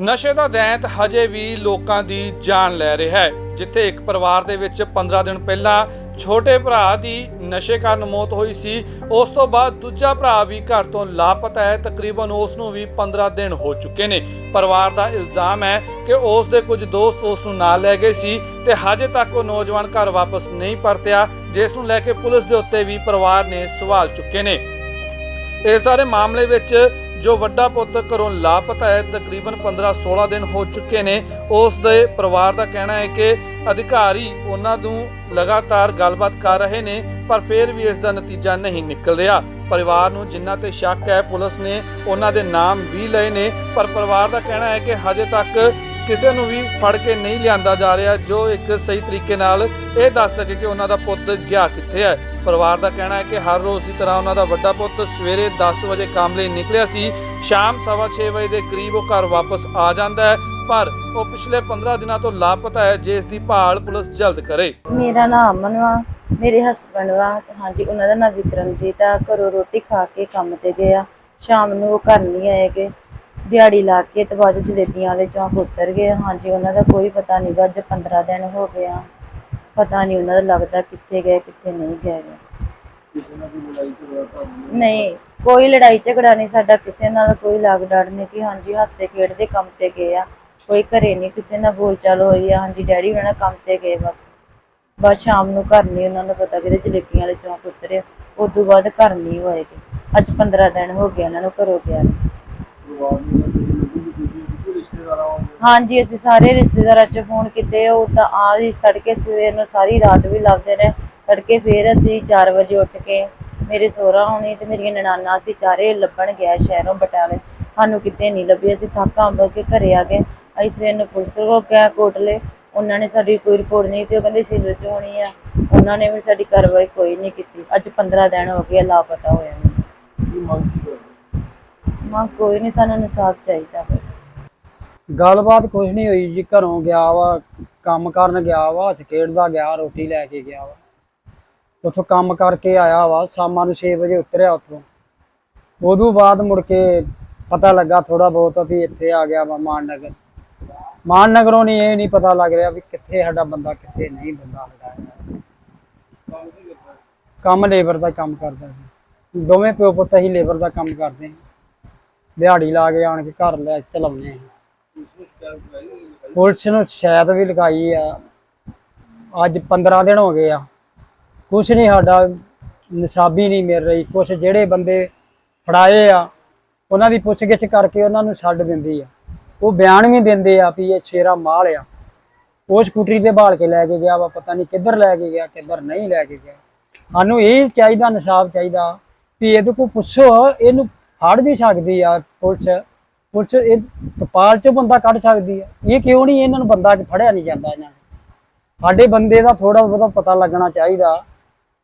ਨਸ਼ੇ ਦਾ ਦੈਂਤ ਹਜੇ ਵੀ ਲੋਕਾਂ ਦੀ ਜਾਨ ਲੈ ਰਿਹਾ ਹੈ, ਜਿੱਥੇ ਇੱਕ ਪਰਿਵਾਰ ਦੇ ਵਿੱਚ 15 ਦਿਨ ਪਹਿਲਾਂ ਛੋਟੇ ਭਰਾ ਦੀ ਨਸ਼ੇ ਕਾਰਨ ਮੌਤ ਹੋਈ ਸੀ। ਉਸ ਤੋਂ ਬਾਅਦ ਦੂਜਾ ਭਰਾ ਵੀ ਘਰ ਤੋਂ ਲਾਪਤਾ ਹੈ। ਤਕਰੀਬਨ ਉਸ ਨੂੰ ਵੀ 15 ਦਿਨ ਹੋ ਚੁੱਕੇ ਨੇ। ਪਰਿਵਾਰ ਦਾ ਇਲਜ਼ਾਮ ਹੈ ਕਿ ਉਸ ਦੇ ਕੁਝ ਦੋਸਤ ਉਸ ਨੂੰ ਨਾਲ ਲੈ ਗਏ ਸੀ ਤੇ ਹਜੇ ਤੱਕ ਉਹ ਨੌਜਵਾਨ ਘਰ ਵਾਪਸ ਨਹੀਂ ਪਰਤਿਆ, ਜਿਸ ਨੂੰ ਲੈ ਕੇ ਪੁਲਿਸ ਦੇ ਉੱਤੇ ਵੀ ਪਰਿਵਾਰ ਨੇ ਸਵਾਲ ਚੁੱਕੇ ਨੇ। ਇਸ ਸਾਰੇ ਮਾਮਲੇ ਵਿੱਚ ਜੋ ਵੱਡਾ ਪੁੱਤ ਘਰੋਂ ਲਾਪਤਾ ਹੈ, ਤਕਰੀਬਨ 15-16 ਦਿਨ ਹੋ ਚੁੱਕੇ ਨੇ। ਉਸ ਦੇ ਪਰਿਵਾਰ ਦਾ ਕਹਿਣਾ ਹੈ ਕਿ ਅਧਿਕਾਰੀ ਉਹਨਾਂ ਨੂੰ ਲਗਾਤਾਰ ਗੱਲਬਾਤ ਕਰ ਰਹੇ ਨੇ, ਪਰ ਫਿਰ ਵੀ ਇਸ ਦਾ ਨਤੀਜਾ ਨਹੀਂ ਨਿਕਲ ਰਿਹਾ। ਪਰਿਵਾਰ ਨੂੰ ਜਿੰਨਾ ਤੇ ਸ਼ੱਕ ਹੈ, ਪੁਲਿਸ ਨੇ ਉਹਨਾਂ ਦੇ ਨਾਮ ਵੀ ਲਏ ਨੇ, ਪਰ ਪਰਿਵਾਰ ਦਾ ਕਹਿਣਾ ਹੈ ਕਿ ਹਜੇ ਤੱਕ ਕਿਸੇ ਨੂੰ ਵੀ ਫੜ ਕੇ ਨਹੀਂ ਲਿਆਂਦਾ ਜਾ ਰਿਹਾ, ਜੋ ਇੱਕ ਸਹੀ ਤਰੀਕੇ ਨਾਲ ਇਹ ਦੱਸ ਸਕੇ ਕਿ ਉਹਨਾਂ ਦਾ ਪੁੱਤ ਗਿਆ ਕਿੱਥੇ ਹੈ। ਪਰਿਵਾਰ ਦਾ ਕਹਿਣਾ ਹੈ ਕਿ ਹਰ ਰੋਜ਼ ਦੀ ਤਰ੍ਹਾਂ ਉਹਨਾਂ ਦਾ ਵੱਡਾ ਪੁੱਤ ਸਵੇਰੇ 10 ਵਜੇ ਕੰਮ ਲਈ ਨਿਕਲਿਆ ਸੀ। ਸ਼ਾਮ 6:30 ਵਜੇ ਦੇ ਕਰੀਬ ਉਹ ਘਰ ਵਾਪਸ ਆ ਜਾਂਦਾ ਹੈ, ਪਰ ਉਹ ਪਿਛਲੇ 15 ਦਿਨਾਂ ਤੋਂ ਲਾਪਤਾ ਹੈ ਜਿਸ ਦੀ ਭਾਲ ਪੁਲਿਸ ਜਲਦ ਕਰੇ। ਮੇਰਾ ਨਾਮ ਅਮਨ ਵਾ, ਮੇਰੇ ਹਸਬੰਡ ਵਾ, ਹਾਂਜੀ, ਉਹਨਾਂ ਦਾ ਨਾਮ ਵਿਕਰਮਜੀਤ ਆ, ਘਰੋਂ ਰੋਟੀ ਖਾ ਕੇ ਕੰਮ ਤੇ ਗਏ ਆ। ਸ਼ਾਮ ਨੂੰ ਉਹ ਘਰ ਨਹੀਂ ਆਏਗੇ। ਦਿਹਾੜੀ ਲਾ ਕੇ ਤੇ ਬਾਅਦ 'ਚ ਜਲੇਬੀਆਂ ਵਾਲੇ ਚੌਂਕ ਉਤਰ ਗਏ। ਹਾਂਜੀ, ਉਹਨਾਂ ਦਾ ਕੋਈ ਪਤਾ ਨਹੀਂਗਾ ਅੱਜ 15 ਦਿਨ ਹੋ ਗਏ ਆ। ਪਤਾ ਨਹੀਂ ਉਹਨਾਂ ਦਾ ਲੱਗਦਾ ਕਿੱਥੇ ਗਏ, ਕਿੱਥੇ ਨਹੀਂ ਗਏ। ਨਹੀਂ, ਕੋਈ ਲੜਾਈ ਝਗੜਾ ਨਹੀਂ ਸਾਡਾ ਕਿਸੇ ਨਾਲ ਕੋਈ ਲਾਗ ਡਾਟ ਨਹੀਂ ਕਿ ਹਾਂਜੀ, ਹੱਸਦੇ ਖੇਡਦੇ ਕੰਮ ਤੇ ਗਏ ਆ। ਕੋਈ ਘਰੇ ਨਹੀਂ ਕਿਸੇ ਨਾਲ ਬੋਲਚਾਲ ਹੋਈ ਆ। ਹਾਂਜੀ, ਡੈਡੀ ਉਹਨਾਂ ਨਾਲ ਕੰਮ ਤੇ ਗਏ ਬਸ। ਬਸ ਸ਼ਾਮ ਨੂੰ ਘਰ ਨਹੀਂ ਉਹਨਾਂ ਨੂੰ ਪਤਾ ਕਿਤੇ ਜਲੇਬੀਆਂ ਵਾਲੇ ਚੌਂਕ ਉਤਰੇ। ਉਸ ਤੋਂ ਬਾਅਦ ਘਰ ਨਹੀਂ ਹੋਏਗੇ ਅੱਜ 15 ਦਿਨ ਹੋ ਗਏ, ਉਹਨਾਂ ਨੂੰ ਘਰੋਂ ਗਿਆ ਨੂੰ। ਹਾਂਜੀ, ਅਸੀਂ ਸਾਰੇ ਰਿਸ਼ਤੇਦਾਰਾਂ 'ਚ ਫੋਨ ਕੀਤੇ, ਉਹ ਤਾਂ ਆ ਹੀ ਤੜਕੇ ਸਵੇਰ ਨੂੰ ਸਾਰੀ ਰਾਤ ਵੀ ਲੱਭਦੇ ਰਹੇ ਤੜਕੇ ਫੇਰ ਅਸੀਂ 4 ਵਜੇ ਉੱਠ ਕੇ ਮੇਰੇ ਸਹੁਰਾ ਹੋਣੀ ਤੇ ਮੇਰੀਆਂ ਨਨਾਨਾ ਅਸੀਂ ਚਾਰੇ ਲੱਭਣ ਗਿਆ ਸ਼ਹਿਰੋਂ ਬਟਾਲੇ। ਸਾਨੂੰ ਕਿਤੇ ਨਹੀਂ ਲੱਭੀ, ਅਸੀਂ ਥੱਕਾਂ ਅੰਬ ਕੇ ਘਰੇ ਆ ਗਏ। ਅਸੀਂ ਸਵੇਰ ਨੂੰ ਪੁਲਿਸ ਕੋਲ ਗਿਆ ਕੋਟਲੇ। ਉਹਨਾਂ ਨੇ ਸਾਡੀ ਕੋਈ ਰਿਪੋਰਟ ਨਹੀਂ ਤੇ ਉਹ ਕਹਿੰਦੇ ਸਿਵਲ 'ਚ ਹੋਣੀ ਆ। ਉਹਨਾਂ ਨੇ ਵੀ ਸਾਡੀ ਕਾਰਵਾਈ ਕੋਈ ਨਹੀਂ ਕੀਤੀ। ਅੱਜ 15 ਦਿਨ ਹੋ ਗਏ ਲਾਪਤਾ ਹੋਇਆ ਨੂੰ ਮਾਂ, ਕੋਈ ਨਹੀਂ ਸਾਨੂੰ ਇਨਸਾਫ ਚਾਹੀਦਾ ਬਸ ਗੱਲਬਾਤ ਕੁਝ ਨਹੀਂ ਹੋਈ ਜੀ, ਘਰੋਂ ਗਿਆ ਵਾ, ਕੰਮ ਕਰਨ ਗਿਆ ਵਾ ਖੇਡਦਾ ਗਿਆ, ਰੋਟੀ ਲੈ ਕੇ ਗਿਆ ਵਾ। ਉਥੋਂ ਕੰਮ ਕਰਕੇ ਆਇਆ ਵਾ, ਸ਼ਾਮਾਂ ਨੂੰ 6 ਵਜੇ ਉਤਰਿਆ ਉੱਥੋਂ। ਉਦੋਂ ਬਾਅਦ ਮੁੜ ਕੇ ਪਤਾ ਲੱਗਾ ਥੋੜਾ ਬਹੁਤ ਵੀ ਇੱਥੇ ਆ ਗਿਆ ਵਾ ਮਾਨਨਗਰ ਮਾਨਨਗਰੋਂ ਨਹੀਂ ਇਹ ਨਹੀਂ ਪਤਾ ਲੱਗ ਰਿਹਾ ਵੀ ਕਿੱਥੇ ਸਾਡਾ ਬੰਦਾ, ਕਿੱਥੇ ਨਹੀਂ ਬੰਦਾ ਸਾਡਾ ਕੰਮ ਲੇਬਰ ਦਾ ਕੰਮ ਕਰਦਾ ਸੀ ਦੋਵੇਂ ਪਿਓ ਪੁੱਤ ਹੀ ਲੇਬਰ ਦਾ ਕੰਮ ਕਰਦੇ ਦਿਹਾੜੀ ਲਾ ਕੇ ਆਣ ਕੇ ਘਰ ਲੈ ਚਲਾਉਂਦੇ ਹਾਂ ਪੁਲਿਸ ਨੂੰ ਸ਼ਿਕਾਇਤ ਵੀ ਲਗਾਈ ਆ। ਅੱਜ 15 ਦਿਨ ਹੋ ਗਏ ਆ। ਕੁਛ ਨਹੀਂ ਸਾਡਾ ਨਿਸ਼ਾਬੀ ਨਹੀਂ ਮਿਲ ਰਹੀ। ਕੁਛ ਜਿਹੜੇ ਬੰਦੇ ਫੜਾਏ ਆ, ਉਹਨਾਂ ਦੀ ਪੁੱਛਗਿੱਛ ਕਰਕੇ ਉਹਨਾਂ ਨੂੰ ਛੱਡ ਦਿੰਦੀ ਆ। ਉਹ ਬਿਆਨ ਵੀ ਦਿੰਦੇ ਆ ਵੀ ਇਹ ਸ਼ੇਰਾ ਮਾਲ ਆ। ਉਹ ਸਕੂਟਰੀ ਤੇ ਬਾਲ ਕੇ ਲੈ ਕੇ ਗਿਆ ਵਾ, ਪਤਾ ਨਹੀਂ ਕਿੱਧਰ ਲੈ ਕੇ ਗਿਆ, ਕਿੱਧਰ ਨਹੀਂ ਲੈ ਕੇ ਗਿਆ। ਸਾਨੂੰ ਇਹ ਚਾਹੀਦਾ, ਨਿਸ਼ਾਬ ਚਾਹੀਦਾ ਵੀ ਇਹਦੇ ਕੋਲ ਪੁੱਛੋ, ਇਹਨੂੰ ਫੜ ਵੀ ਸਕਦੀ ਆ ਪੁਲਿਸ ਪੁਲਿਸ ਇਹ ਤਪਾਲ ਚੋਂ ਬੰਦਾ ਕੱਢ ਸਕਦੀ ਆ। ਇਹ ਕਿਉਂ ਨਹੀਂ ਇਹਨਾਂ ਨੂੰ ਬੰਦਾ ਫੜਿਆ ਨਹੀਂ ਜਾਂਦਾ ਇਹਨਾਂ ਨੂੰ? ਸਾਡੇ ਬੰਦੇ ਦਾ ਥੋੜਾ ਬਹੁਤਾ ਪਤਾ ਲੱਗਣਾ ਚਾਹੀਦਾ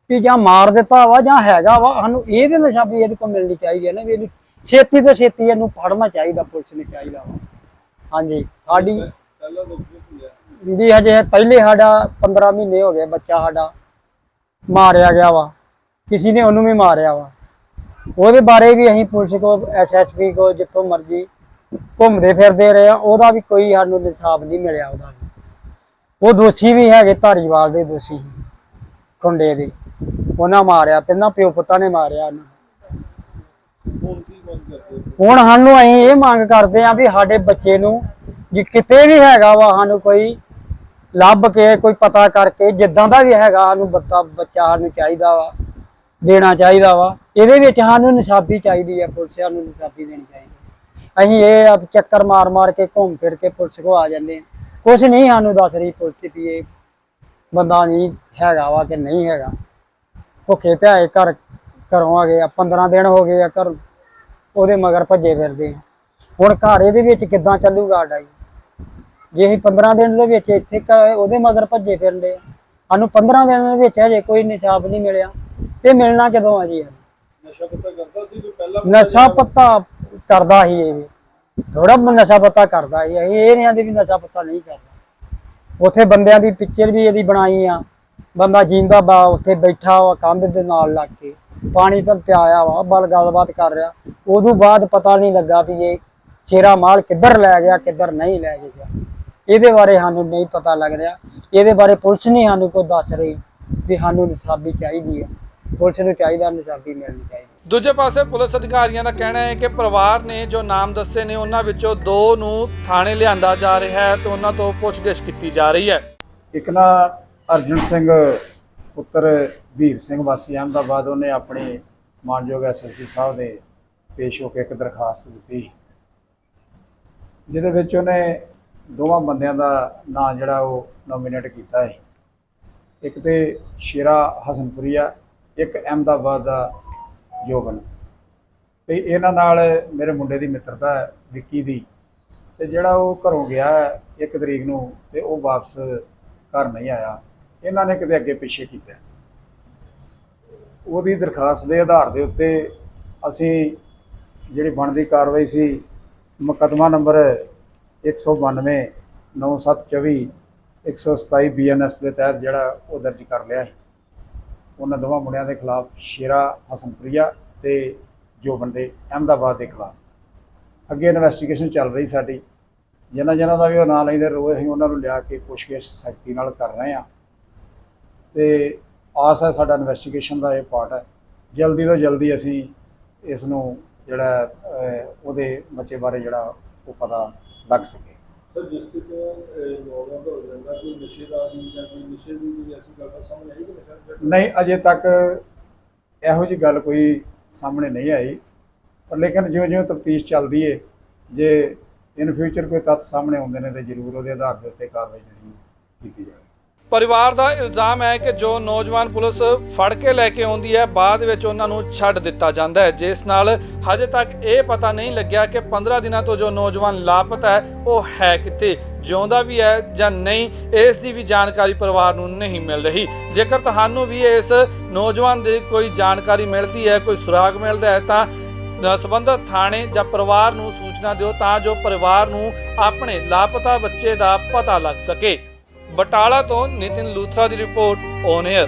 ਵੀ ਜਾਂ ਮਾਰ ਦਿੱਤਾ ਵਾ ਜਾਂ ਹੈਗਾ ਵਾ, ਸਾਨੂੰ ਇਹਦੇ ਨਸ਼ਾ ਵੀ ਇਹਦੇ ਕੋਲ ਮਿਲਣੀ ਚਾਹੀਦੀ ਹੈ ਨਾ ਵੀ ਇਹਨੂੰ ਛੇਤੀ ਤੋਂ ਛੇਤੀ ਇਹਨੂੰ ਫੜਨਾ ਚਾਹੀਦਾ, ਪੁਲਿਸ ਨੇ ਚਾਹੀਦਾ ਵਾ। ਹਾਂਜੀ, ਸਾਡੀ ਜੀ, ਹਜੇ ਪਹਿਲੇ ਸਾਡਾ 15 ਮਹੀਨੇ ਹੋ ਗਏ ਬੱਚਾ ਸਾਡਾ ਮਾਰਿਆ ਗਿਆ ਵਾ। ਕਿਸੇ ਨੇ ਉਹਨੂੰ ਵੀ ਮਾਰਿਆ ਵਾ। ਉਹਦੇ ਬਾਰੇ ਵੀ ਅਸੀਂ ਪੁਲਿਸ ਕੋ ਐਸਐਸਪੀ ਕੋ ਜਿੱਥੋਂ ਮਰਜ਼ੀ ਘੁੰਮਦੇ ਫਿਰਦੇ ਰਹੇ ਆ ਉਹਦਾ ਵੀ ਕੋਈ ਸਾਨੂੰ ਇਨਸਾਫ ਨਹੀਂ ਮਿਲਿਆ ਉਹਦਾ ਵੀ। ਉਹ ਦੋਸ਼ੀ ਵੀ ਹੈਗੇ ਧਾਰੀਵਾਲ ਦੇ ਦੋਸ਼ੀ ਖੁੰਡੇ ਦੇ। ਉਹਨਾਂ ਮਾਰਿਆ ਤਿੰਨਾਂ ਪਿਓ ਪੁੱਤਾਂ ਨੇ ਮਾਰਿਆ ਉਹਨੂੰ ਹੁਣ ਸਾਨੂੰ ਅਸੀਂ ਇਹ ਮੰਗ ਕਰਦੇ ਆ ਵੀ ਸਾਡੇ ਬੱਚੇ ਨੂੰ ਜੇ ਕਿਤੇ ਵੀ ਹੈਗਾ ਵਾ ਸਾਨੂੰ ਕੋਈ ਲੱਭ ਕੇ ਕੋਈ ਪਤਾ ਕਰਕੇ ਜਿੱਦਾਂ ਦਾ ਵੀ ਹੈਗਾ ਸਾਨੂੰ ਬੱਤਾ ਬੱਚਾ ਸਾਨੂੰ ਚਾਹੀਦਾ ਵਾ। ਦੇਣਾ ਚਾਹੀਦਾ ਵਾ। ਇਹਦੇ ਵਿੱਚ ਸਾਨੂੰ ਨਿਸ਼ਾਬੀ ਚਾਹੀਦੀ ਆ ਪੁਲਿਸ ਸਾਨੂੰ ਨਿਸ਼ਾਬੀ ਦੇਣੀ ਚਾਹੀਦੀ। ਅਸੀਂ ਇਹ ਆ ਚੱਕਰ ਮਾਰ ਮਾਰ ਕੇ ਘੁੰਮ ਫਿਰ ਕੇ ਪੁਲਿਸ ਕੋ ਆ ਜਾਂਦੇ ਆ। ਕੁਝ ਨਹੀਂ ਸਾਨੂੰ ਦੱਸ ਰਹੀ ਪੁਲਿਸ ਵੀ ਇਹ ਬੰਦਾ ਨਹੀਂ ਹੈਗਾ ਵਾ ਕਿ ਨਹੀਂ ਹੈਗਾ। ਭੁੱਖੇ ਪਿਆਏ ਘਰ ਘਰੋਂ ਆ ਗਏ ਆ 15 ਦਿਨ ਹੋ ਗਏ ਆ ਘਰ ਉਹਦੇ ਮਗਰ ਭੱਜੇ ਫਿਰਦੇ ਹੁਣ ਘਰ ਇਹਦੇ ਵਿੱਚ ਕਿੱਦਾਂ ਚੱਲੂਗਾ ਸਾਡਾ ਜੀ? ਜੇ ਅਸੀਂ 15 ਦਿਨ ਦੇ ਵਿੱਚ ਇੱਥੇ ਕ- ਉਹਦੇ ਮਗਰ ਭੱਜੇ ਫਿਰਦੇ ਆ। ਸਾਨੂੰ 15 ਦਿਨ ਦੇ ਵਿੱਚ ਹਜੇ ਕੋਈ ਨਿਸ਼ਾਬ ਨਹੀਂ ਮਿਲਿਆ। ਤੇ ਮਿਲਣਾ ਕਦੋਂ ਆ ਜੀ। ਨਸ਼ਾ ਪੱਤਾ ਕਰਦਾ ਸੀ ਕੋਈ ਪਹਿਲਾਂ ਨਸ਼ਾ ਪੱਤਾ ਕਰਦਾ ਹੀ ਇਹ ਥੋੜਾ ਨਸ਼ਾ ਪੱਤਾ ਕਰਦਾ ਸੀ। ਅਸੀਂ ਇਹ ਨਹੀਂ ਆਂਦੇ ਵੀ ਨਸ਼ਾ ਪੱਤਾ ਨਹੀਂ ਕਰਦਾ। ਉੱਥੇ ਬੰਦਿਆਂ ਦੀ ਪਿਕਚਰ ਵੀ ਇਹਦੀ ਬਣਾਈ ਆ। ਬੰਦਾ ਜਿੰਦਾ ਬਾ ਉੱਥੇ ਬੈਠਾ ਵਾ ਕੰਧ ਦੇ ਨਾਲ ਲੱਗ ਕੇ। ਪਾਣੀ ਤਾਂ ਪਿਆਇਆ ਵਾ ਬਲ ਗੱਲਬਾਤ ਕਰ ਰਿਹਾ। ਉਦੋਂ ਬਾਅਦ ਪਤਾ ਨਹੀਂ ਲੱਗਾ ਵੀ ਇਹ ਚੇਰਾ ਮਾਲ ਕਿੱਧਰ ਲੈ ਗਿਆ ਕਿੱਧਰ ਨਹੀਂ ਲੈ ਗਿਆ। ਇਹਦੇ ਬਾਰੇ ਸਾਨੂੰ ਨਹੀਂ ਪਤਾ ਲੱਗ ਰਿਹਾ। ਇਹਦੇ ਬਾਰੇ ਪੁਲਿਸ ਨਹੀਂ ਸਾਨੂੰ ਕੋਈ ਦੱਸ ਰਹੀ ਵੀ ਸਾਨੂੰ ਨਿਸ਼ਾਬੀ ਚਾਹੀਦੀ ਹੈ ਪੁਲਿਸ ਨੂੰ ਚਾਹੀਦਾ ਨਿਸ਼ਾਬੀ ਮਿਲਣੀ ਚਾਹੀਦੀ। ਦੂਜੇ ਪਾਸੇ ਪੁਲਿਸ ਅਧਿਕਾਰੀਆਂ ਦਾ ਕਹਿਣਾ ਹੈ ਕਿ ਪਰਿਵਾਰ ਨੇ ਜੋ ਨਾਮ ਦੱਸੇ ਨੇ ਉਹਨਾਂ ਵਿੱਚੋਂ ਦੋ ਨੂੰ ਥਾਣੇ ਲਿਆਂਦਾ ਜਾ ਰਿਹਾ ਹੈ ਤੇ ਉਹਨਾਂ ਤੋਂ ਪੁੱਛਗਿੱਛ ਕੀਤੀ ਜਾ ਰਹੀ ਹੈ। ਇੱਕ ਨਾ ਅਰਜਨ ਸਿੰਘ ਪੁੱਤਰ ਵੀਰ ਸਿੰਘ ਵਾਸੀ ਅਹਿਮਦਾਬਾਦ ਉਹਨੇ ਆਪਣੇ ਮਾਨਯੋਗ ਐਸਐਸਪੀ ਸਾਹਿਬ ਦੇ ਪੇਸ਼ ਹੋ ਕੇ ਇੱਕ ਦਰਖਾਸਤ ਦਿੱਤੀ। ਜਿਹਦੇ ਵਿੱਚ ਉਹਨੇ ਦੋਵਾਂ ਬੰਦਿਆਂ ਦਾ ਨਾਂ ਜਿਹੜਾ ਉਹ ਨੋਮੀਨੇਟ ਕੀਤਾ ਹੈ ਇੱਕ ਤੇ ਸ਼ੇਰਾ ਹਸਨਪੁਰੀਆ ਇੱਕ ਅਹਿਮਦਾਬਾਦ ਦਾ ਯੋਗਨ ਤੇ ਇਹਨਾਂ ਨਾਲ ਮੇਰੇ ਮੁੰਡੇ ਦੀ ਮਿੱਤਰਤਾ ਹੈ, ਵਿੱਕੀ ਦੀ। ਤੇ ਜਿਹੜਾ ਉਹ ਘਰੋਂ ਗਿਆ ਹੈ ਇੱਕ ਤਰੀਕ ਨੂੰ ਤੇ ਉਹ ਵਾਪਸ ਘਰ ਨਹੀਂ ਆਇਆ। ਇਹਨਾਂ ਨੇ ਕਿਤੇ ਅੱਗੇ ਪਿੱਛੇ ਕੀਤਾ। ਉਹਦੀ ਦਰਖਾਸਤ ਦੇ ਆਧਾਰ ਦੇ ਉੱਤੇ ਅਸੀਂ ਜਿਹੜੀ ਬਣਦੀ ਕਾਰਵਾਈ ਸੀ, ਮੁਕੱਦਮਾ ਨੰਬਰ 192 9724 127 ਬੀਐਨਐਸ ਦੇ ਤਹਿਤ ਜਿਹੜਾ ਉਹ ਦਰਜ ਕਰ ਲਿਆ ਸੀ। ਉਹਨਾਂ ਦੋਵਾਂ ਮੁੰਡਿਆਂ ਦੇ ਖਿਲਾਫ ਸ਼ੇਰਾ ਹਸਨਪ੍ਰਿਆ ਤੇ ਜੋ ਬੰਦੇ ਅਹਿਮਦਾਬਾਦ ਦੇ ਖਿਲਾਫ। ਅੱਗੇ ਇਨਵੈਸਟੀਗੇਸ਼ਨ ਚੱਲ ਰਹੀ ਸਾਡੀ। ਜਿਨ੍ਹਾਂ ਜਿਨ੍ਹਾਂ ਦਾ ਵੀ ਉਹ ਨਾਂ ਲੈਂਦੇ ਰੋਏ ਅਸੀਂ ਉਹਨਾਂ ਨੂੰ ਲਿਆ ਕੇ ਪੁੱਛਗਿੱਛ ਸਖਤੀ ਨਾਲ ਕਰ ਰਹੇ ਹਾਂ। ਤੇ ਆਸ ਹੈ ਸਾਡਾ ਇਨਵੈਸਟੀਗੇਸ਼ਨ ਦਾ ਇਹ ਪਾਰਟ ਹੈ। ਜਲਦੀ ਤੋਂ ਜਲਦੀ ਅਸੀਂ ਇਸ ਨੂੰ ਜਿਹੜਾ ਉਹਦੇ ਬੱਚੇ ਬਾਰੇ ਜਿਹੜਾ ਉਹ ਪਤਾ ਲੱਗ ਸਕੇ। ਸਰ, ਜਿਸ ਤੇ ਨੌਜਵਾਨ ਹੋ ਜਾਂਦਾ, ਕੋਈ ਨਸ਼ੇ ਦਾ ਆਦੀ ਜਾਂ ਕੋਈ ਨਸ਼ੇ ਦੀ ਕੋਈ ਐਸੀ ਗੱਲ ਤਾਂ ਸਾਹਮਣੇ ਆਈ ਕਿ ਨਸ਼ਾ ਨਹੀਂ, ਅਜੇ ਤੱਕ ਇਹੋ ਜੀ ਗੱਲ ਕੋਈ ਸਾਹਮਣੇ ਨਹੀਂ ਆਈ। ਪਰ ਲੇਕਿਨ ਜਿਉਂ ਜਿਉਂ ਤਫਤੀਸ਼ ਚੱਲਦੀ ਏ, ਜੇ ਇਨ ਫਿਊਚਰ ਕੋਈ ਤੱਥ ਸਾਹਮਣੇ ਆਉਂਦੇ ਨੇ, ਤੇ ਜ਼ਰੂਰ ਉਹਦੇ ਆਧਾਰ ਦੇ ਉੱਤੇ ਕਾਰਵਾਈ ਜਿਹੜੀ ਕੀਤੀ ਜਾਵੇ। ਪਰਿਵਾਰ ਦਾ ਇਲਜ਼ਾਮ ਹੈ ਕਿ ਜੋ ਨੌਜਵਾਨ ਪੁਲਿਸ ਫੜ ਕੇ ਲੈ ਕੇ ਆਉਂਦੀ ਹੈ ਬਾਅਦ ਵਿੱਚ ਉਹਨਾਂ ਨੂੰ ਛੱਡ ਦਿੱਤਾ ਜਾਂਦਾ ਹੈ। ਜਿਸ ਨਾਲ ਹਜੇ ਤੱਕ ਇਹ ਪਤਾ ਨਹੀਂ ਲੱਗਿਆ ਕਿ 15 ਦਿਨਾਂ ਤੋਂ ਜੋ ਨੌਜਵਾਨ ਲਾਪਤਾ ਹੈ ਉਹ ਹੈ ਕਿੱਥੇ? ਜਿਉਂਦਾ ਵੀ ਹੈ ਜਾਂ ਨਹੀਂ ਇਸ ਦੀ ਵੀ ਜਾਣਕਾਰੀ ਪਰਿਵਾਰ ਨੂੰ ਨਹੀਂ ਮਿਲ ਰਹੀ। ਜੇਕਰ ਤੁਹਾਨੂੰ ਵੀ ਇਸ ਨੌਜਵਾਨ ਦੀ ਕੋਈ ਜਾਣਕਾਰੀ ਮਿਲਦੀ ਹੈ ਕੋਈ ਸੁਰਾਗ ਮਿਲਦਾ ਹੈ ਤਾਂ ਅ, ਸੰਬੰਧਿਤ ਥਾਣੇ ਜਾਂ ਪਰਿਵਾਰ ਨੂੰ ਸੂਚਨਾ ਦਿਓ ਤਾਂ ਜੋ ਪਰਿਵਾਰ ਨੂੰ ਆਪਣੇ ਲਾਪਤਾ ਬੱਚੇ ਦਾ ਪਤਾ ਲੱਗ ਸਕੇ। ਬਟਾਲਾ ਤੋਂ ਨਿਤਿਨ ਲੂਥਰਾ ਦੀ ਰਿਪੋਰਟ ਔਨ 에ਅਰ